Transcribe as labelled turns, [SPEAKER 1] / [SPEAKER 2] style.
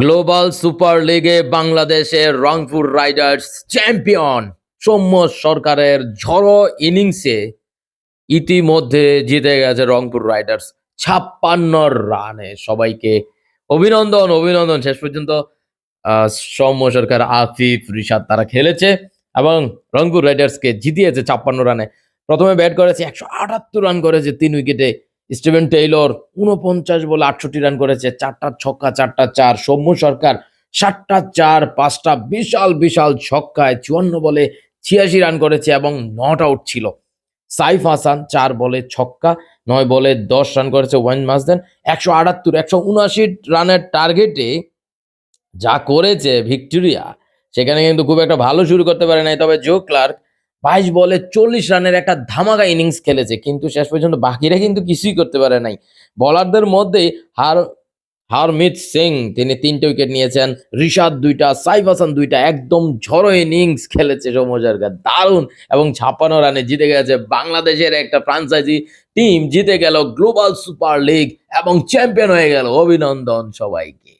[SPEAKER 1] Global super লিগে বাংলাদেশের Rangpur Riders champion Soumya সরকারের ঝড়ো ইনিংসে ইতিমধ্যে জিতে গেছে রংপুর রাইডার্স ছাপ্পান্ন রানে। সবাইকে অভিনন্দন অভিনন্দন। শেষ পর্যন্ত সৌম্য সরকার, আফিফ, রিশাদ তারা খেলেছে এবং রংপুর রাইডার্সকে জিতিয়েছে ছাপ্পান্ন রানে। প্রথমে ব্যাট করেছে একশো আটাত্তর রান করেছে তিন উইকেটে স্টিভেন টেইলর উনপঞ্চাশ বলে আটষট্টি রান করেছে, চারটা ছক্কা, চারটা চার। সৌম্য সরকার সাতটা চার, পাঁচটা বিশাল বিশাল ছক্কায় চুয়ান্ন বলে ছিয়াশি রান করেছে এবং নট আউট ছিল। সাইফ হাসান চার বলে ছক্কা, নয় বলে দশ রান করেছে ওয়াইন মাসদেন। একশো আটাত্তর, একশো উনআশি রানের টার্গেটে যা করেছে ভিক্টোরিয়া, সেখানে কিন্তু খুব একটা ভালো শুরু করতে পারে নাই। তবে জো ক্লার্ক বাইশ বলে চল্লিশ রানের একটা ধামাকা ইনিংস খেলেছে, কিন্তু শেষ পর্যন্ত বাকিরা কিন্তু কিছুই করতে পারে নাই। বলারদের মধ্যে হার, হারমিত সিং, তিনি তিনটে উইকেট নিয়েছেন ঋষাদ দুইটা, সাইফ হাসান দুইটা, একদম ঝড়ো ইনিংস খেলেছে সৌম্যজারকা দারুণ। এবং ছাপ্পান্ন রানে জিতে গেছে বাংলাদেশের একটা ফ্রাঞ্চাইজি টিম, জিতে গেল গ্লোবাল সুপার লিগ এবং চ্যাম্পিয়ন হয়ে গেল। অভিনন্দন সবাইকে।